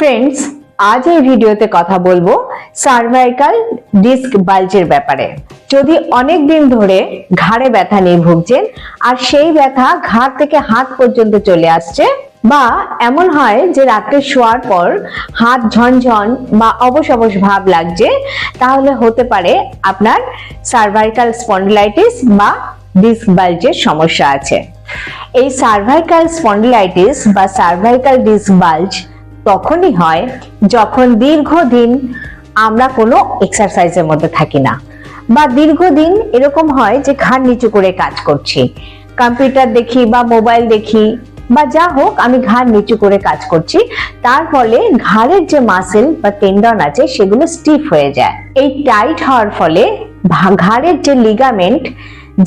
Friends আজ এই ভিডিওতে কথা বলব সার্ভাইকাল ডিস্ক বাল্জের ব্যাপারে। যদি অনেক দিন ধরে ঘাড়ে ব্যথা নিয়ে ভুগছেন, আর সেই ব্যথা ঘাড় থেকে হাত পর্যন্ত চলে আসছে, বা এমন হয় যে রাত্রে শোয়ার পর হাত ঝনঝন বা অবশ অবশ ভাব লাগছে, তাহলে হতে পারে আপনার সার্ভাইকাল স্পন্ডিলাইটিস বা ডিস্ক বাল্জের সমস্যা আছে। এই সার্ভাইকাল স্পন্ডিলাইটিস বা সার্ভাইকাল ডিস্ক বাল্জ তখনই হয় যখন দীর্ঘদিন আমরা কোনো এক্সারসাইজের মধ্যে থাকি না। বা দীর্ঘদিন এরকম হয় যে ঘাড় নিচু করে কাজ করছি। কম্পিউটার দেখি বা মোবাইল দেখি বা যা হোক আমি ঘাড় নিচু করে কাজ করছি, তার ফলে ঘাড়ের যে মাসেল বা টেন্ডন আছে সেগুলো স্টিফ হয়ে যায়। এই টাইট হওয়ার ফলে ঘাড়ের যে লিগামেন্ট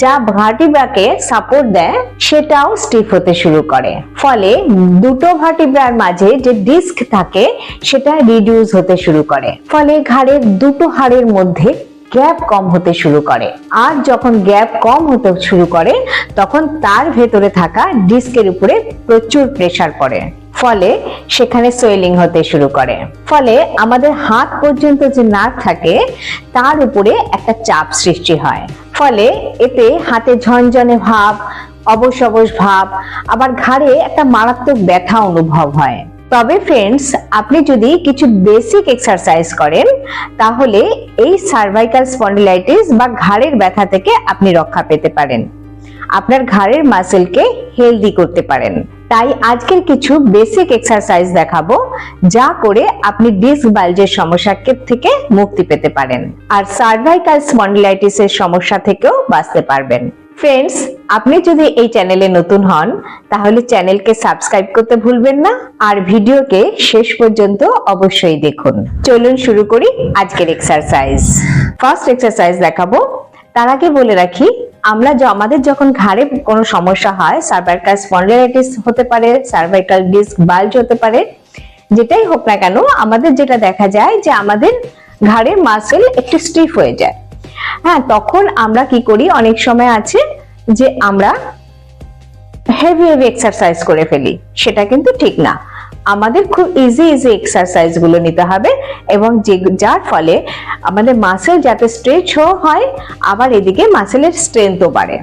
যা ভার্টিব্রাকে সাপোর্ট দেয়, সেটাও স্টিফ হতে শুরু করে। ফলে দুটো ভার্টিব্রার মাঝে যে ডিস্ক থাকে, সেটা রিডিউস হতে শুরু করে। ফলে ঘাড়ের দুটো হাড়ের মধ্যে গ্যাপ কম হতে শুরু করে। আর যখন গ্যাপ কম হতে শুরু করে, তখন তার ভেতরে থাকা ডিস্কের উপরে প্রচুর প্রেসার পড়ে। ফলে সেখানে সোয়েলিং হতে শুরু করে। ফলে আমাদের হাত পর্যন্ত যে নার্ভ থাকে, তার উপরে একটা চাপ সৃষ্টি হয়। ফলে এতে হাতে ঝনঝনে ভাব অবশ অবশ ভাব, আবার ঘাড়ে একটা মারাত্মক ব্যথা অনুভব হয়। তবে ফ্রেন্ডস আপনি যদি কিছু বেসিক এক্সারসাইজ করেন, তাহলে এই সার্ভাইকাল স্পন্ডিলাইটিস বা ঘাড়ের ব্যথা থেকে আপনি রক্ষা পেতে পারেন। আপনার ঘাড়ের মাসেলকে হেলদি করতে পারেন। তাই আজকের কিছু বেসিক এক্সারসাইজ দেখাবো, যা করে আপনি ডিস্ক বাল্জের সমস্যা থেকে মুক্তি পেতে পারেন আর সার্ভাইকাল স্পন্ডিলাইটিসের সমস্যা থেকেও বাঁচতে পারবেন। ফ্রেন্ডস আপনি যদি এই চ্যানেলে নতুন হন, তাহলে চ্যানেলকে সাবস্ক্রাইব করতে ভুলবেন না আর ভিডিওকে শেষ পর্যন্ত অবশ্যই দেখুন। চলুন শুরু করি আজকের এক্সারসাইজ ফার্স্ট এক্সারসাইজ দেখাবো তার আগে বলে রাখি, আমরা আমাদের যখন ঘাড়ে কোনো সমস্যা হয় সার্ভাইকাল স্পন্ডিলাইটিস হতে পারে সার্ভাইকাল ডিস্ক বাল্জ হতে পারে, যেটাই হোক না কেন, আমাদের যেটা দেখা যায় যে আমাদের ঘাড়ের মাসেল একটু স্টিফ হয়ে যায়। হ্যাঁ তখন আমরা কি করি, অনেক সময় আছে যে আমরা হেভি হেভি এক্সারসাইজ করে ফেলি, সেটা কিন্তু ঠিক না। আমাদের খুব ইজি ইজি এক্সারসাইজগুলো নিতে হবে এবং যে, যার ফলে আমাদের মাসেল যাতে স্ট্রেচ হয়, আবার এদিকে মাসেলের স্ট্রেংথও বাড়ে।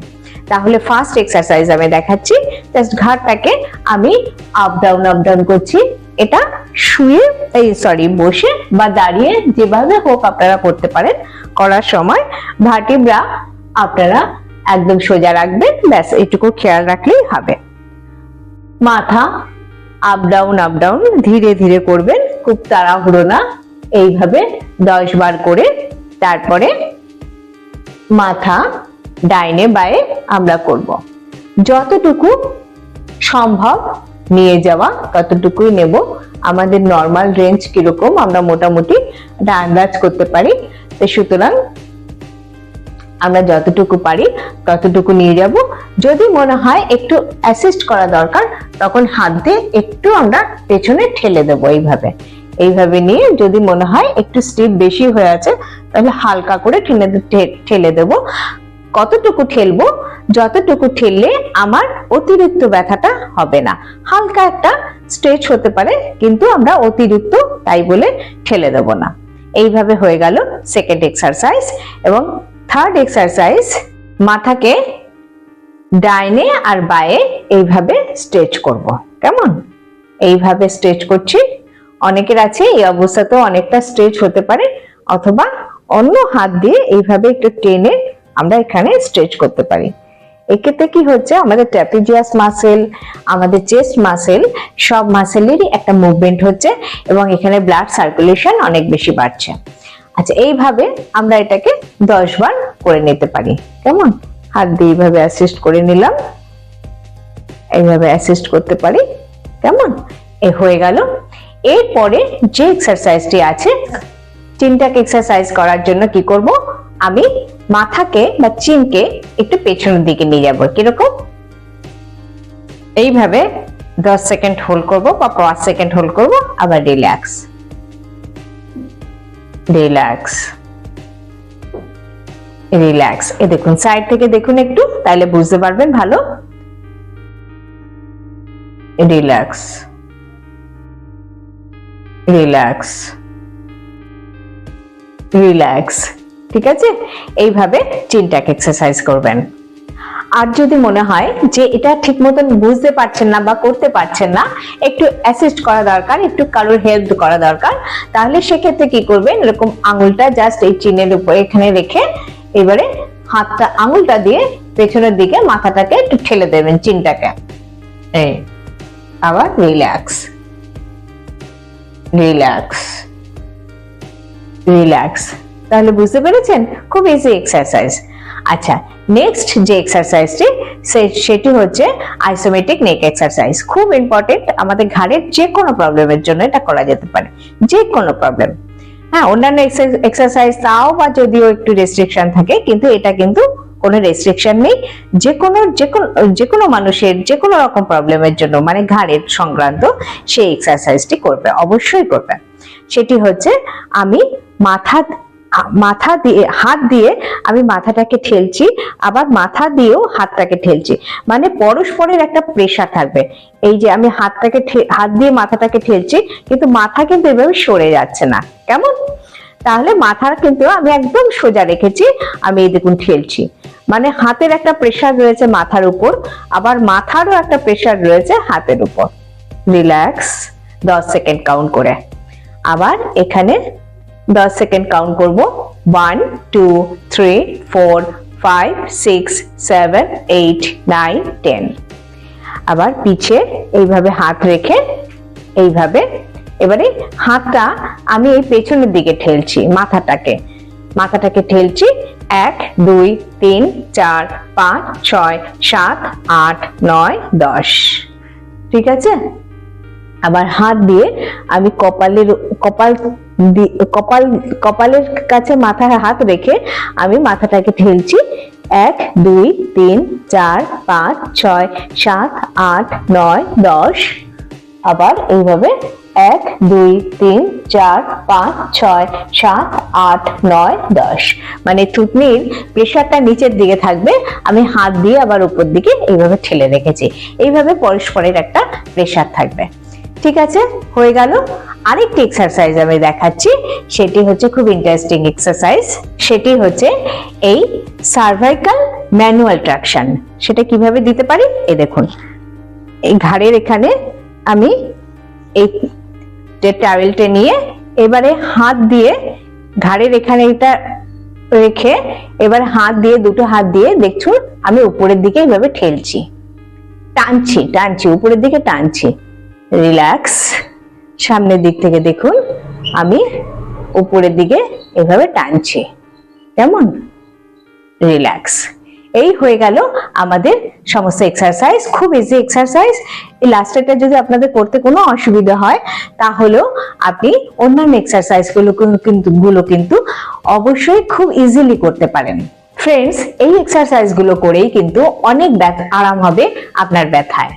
তাহলে ফার্স্ট এক্সারসাইজ আমি দেখাচ্ছি। জাস্ট ঘাটটাকে আমি আপ ডাউন আপ ডাউন করছি। এটা শুয়ে, এই সরি বসে বা দাঁড়িয়ে যেভাবে হোক আপনারা করতে পারেন। করার সময় ভার্টিব্রা আপনারা একদম সোজা রাখবেন। ব্যাস, এটুকু খেয়াল রাখলেই হবে। মাথা আপ ডাউন আপ ডাউন ধীরে ধীরে করবেন, খুব তাড়াহুড়ো না। এইভাবে দশ বার করে তারপরে মাথা ডাইনে বায়ে আমরা করব। যতটুকু সম্ভব নিয়ে যাওয়া, ততটুকুই নেব। আমাদের নর্মাল রেঞ্জ কীরকম আমরা মোটামুটি একটা আন্দাজ করতে পারি। তো সুতরাং আমরা যতটুকু পারি ততটুকু নিয়ে যাব। যদি মনে হয় একটু অ্যাসিস্ট করা দরকার, তখন হাত দিয়ে একটু আমরা পেছনে ঠেলে দেবো এইভাবে। এইভাবে নিয়ে যদি মনে হয় একটু স্টিপ বেশি হয়ে আছে, তাহলে হালকা করে ঠেলে ঠেলে দেবো। কতটুকু ঠেলবো? যতটুকু ঠেললে আমার অতিরিক্ত ব্যথাটা হবে না। হালকা একটা স্ট্রেচ হতে পারে, কিন্তু আমরা অতিরিক্ত তাই বলে ঠেলে দেবো না। এইভাবে হয়ে গেল সেকেন্ড এক্সারসাইজ এবং থার্ড এক্সারসাইজ মাথাকে ডাইনে আর বায়ে এইভাবে স্ট্রেচ করব। কেমন? এইভাবে স্ট্রেচ করছি। অনেকের আছে, এই অবস্থাতেও অনেকটা স্ট্রেচ হতে পারে, অথবা অন্য হাত দিয়ে এইভাবে একটু টেনে আমরা এখানে স্ট্রেচ করতে পারি। এক্ষেত্রে কি হচ্ছে, আমাদের ট্র্যাপিজিয়াস মাসেল আমাদের চেস্ট মাসেল সব মাসেলেরই একটা মুভমেন্ট হচ্ছে এবং এখানে ব্লাড সার্কুলেশন অনেক বেশি বাড়ছে। আচ্ছা এইভাবে আমরা এটাকে দশ বার করে নিতে পারি। কেমন? হাত দিয়ে এইভাবে অ্যাসিস্ট করে নিলাম। এইভাবে অ্যাসিস্ট করতে পারি। কেমন? এ হয়ে গেল। এরপরে যে এক্সারসাইজটি আছে চিনটাকে এক্সারসাইজ করার জন্য কি করব? আমি মাথাকে বা চিনকে একটু পেছনের দিকে নিয়ে যাব। কীরকম? এইভাবে দশ সেকেন্ড হোল্ড করব বা পাঁচ সেকেন্ড হোল্ড করব, আবার রিল্যাক্স রিল্যাক্স রিল্যাক্স এ দেখুন সাইড থেকে দেখুন একটু তাহলে বুঝতে পারবেন ভালো? রিল্যাক্স রিল্যাক্স রিল্যাক্স ঠিক আছে? এইভাবে চিনটাক এক্সারসাইজ করবেন। আর যদি মনে হয় যে এটা ঠিক মতন বুঝতে পারছেন না বা করতে পারছেন না, একটু অ্যাসিস্ট করা দরকার, একটু কারোর হেল্প করা দরকার, তাহলে সেক্ষেত্রে কি করবেন? এরকম আঙুলটা জাস্ট এই চিনের উপর এখানে রেখে এবারে হাতটা, আঙুলটা দিয়ে পেছনের দিকে মাথাটাকে একটু ঠেলে দেবেন চিনটাকে। এই, আবার রিল্যাক্স রিল্যাক্স রিল্যাক্স তাহলে বুঝতে পেরেছেন? খুব ইজি এক্সারসাইজ আচ্ছা নেক্সট যে এক্সারসাইজটি সেটি হচ্ছে আইসোমেটিক নেক এক্সারসাইজ খুব ইম্পর্টেন্ট আমাদের ঘাড়ের যে কোনো প্রবলেমের জন্য এটা করা যেতে পারে। যে কোনো প্রবলেম হ্যাঁ অন্যান্য এক্সারসাইজ তাও বা যদিও একটু রেস্ট্রিকশন থাকে, কিন্তু এটা কিন্তু কোনো রেস্ট্রিকশন নেই। যে কোনো যে কোনো যে কোনো মানুষের যে কোনো রকম প্রবলেমের জন্য মানে ঘাড়ের সংক্রান্ত সেই এক্সারসাইজটি করবে, অবশ্যই করবে। সেটি হচ্ছে আমি মাথা মাথা দিয়ে, হাত দিয়ে আমি মাথাটাকে ঠেলছি, আবার মাথা দিয়েও হাতটাকে ঠেলছি। মানে পরস্পরের একটা প্রেশার থাকবে। এই যে আমি হাতটাকে হাত দিয়ে মাথাটাকে ঠেলছি, কিন্তু মাথা কিন্তু এভাবে সরে যাচ্ছে না। কেমন? তাহলে মাথার কিন্তু আমি একদম সোজা রেখেছি, আমি এই দেখুন ঠেলছি। মানে হাতের একটা প্রেশার রয়েছে মাথার উপর, আবার মাথারও একটা প্রেশার রয়েছে হাতের উপর। রিল্যাক্স দশ সেকেন্ড কাউন্ট করে। আবার এখানে দশ সেকেন্ড কাউন্ট করব। One two three four five six seven eight nine ten আবার পিছে এইভাবে হাত রেখে এইভাবে এবারে হাতটা আমি এই পেছনের দিকে ঠেলছি, মাথাটাকে। মাথাটাকে ঠেলছি, এক, দুই, তিন, চার, পাঁচ, ছয়, সাত, আট, নয়, দশ। ঠিক আছে? আবার হাত দিয়ে আমি কপালের, কপাল কপাল, কপালের কাছে মাথায় হাত রেখে আমি মাথাটাকে ঠেলছি। এক, দুই, তিন, চার, পাঁচ, ছয়, সাত, আট, নয়, দশ। আবার এইভাবে এক, দুই, তিন, চার, পাঁচ, ছয়, সাত, আট, নয়, দশ। মানে থুতনির প্রেশারটা নিচের দিকে থাকবে। আমি হাত দিয়ে আবার উপর দিকে এইভাবে ঠেলে রেখেছি। এইভাবে পরস্পরের একটা প্রেশার থাকবে। ঠিক আছে? হয়ে গেল। আরেকটি এক্সারসাইজ আমি দেখাচ্ছি। সেটি হচ্ছে খুব ইন্টারেস্টিং এক্সারসাইজ সেটি হচ্ছে এই সার্ভাইকাল ম্যানুয়াল ট্রাকশন সেটা কীভাবে দিতে পারি? এ দেখুন। এই ঘাড়ের এখানে আমি এই টাওয়েলটা নিয়ে এবারে হাত দিয়ে ঘাড়ের এখানে এটা রেখে এবার হাত দিয়ে, দুটো হাত দিয়ে দেখছুন আমি উপরের দিকে এইভাবে ঠেলছি। টানছি টানছি, উপরের দিকে টানছি। রিল্যাক্স সামনের দিক থেকে দেখুন, আমি উপরের দিকে এভাবে টানছি। কেমন? রিল্যাক্স এই হয়ে গেল আমাদের সমস্ত এক্সারসাইজ খুব ইজি এক্সারসাইজ এই লাস্টেরটা যদি আপনাদের করতে কোনো অসুবিধা হয়, তাহলেও আপনি অন্যান্য এক্সারসাইজগুলো কিন্তু গুলো কিন্তু অবশ্যই খুব ইজিলি করতে পারেন। ফ্রেন্ডস এই এক্সারসাইজগুলো করেই কিন্তু অনেক ব্যথা আরাম হবে আপনার ব্যথায়।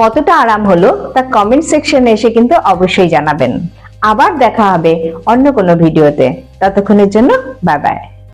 কতটা আরাম হলো তা কমেন্ট সেকশনে এসে কিন্তু অবশ্যই জানাবেন। আবার দেখা হবে অন্য কোনো ভিডিওতে ততক্ষণের জন্য বাই বাই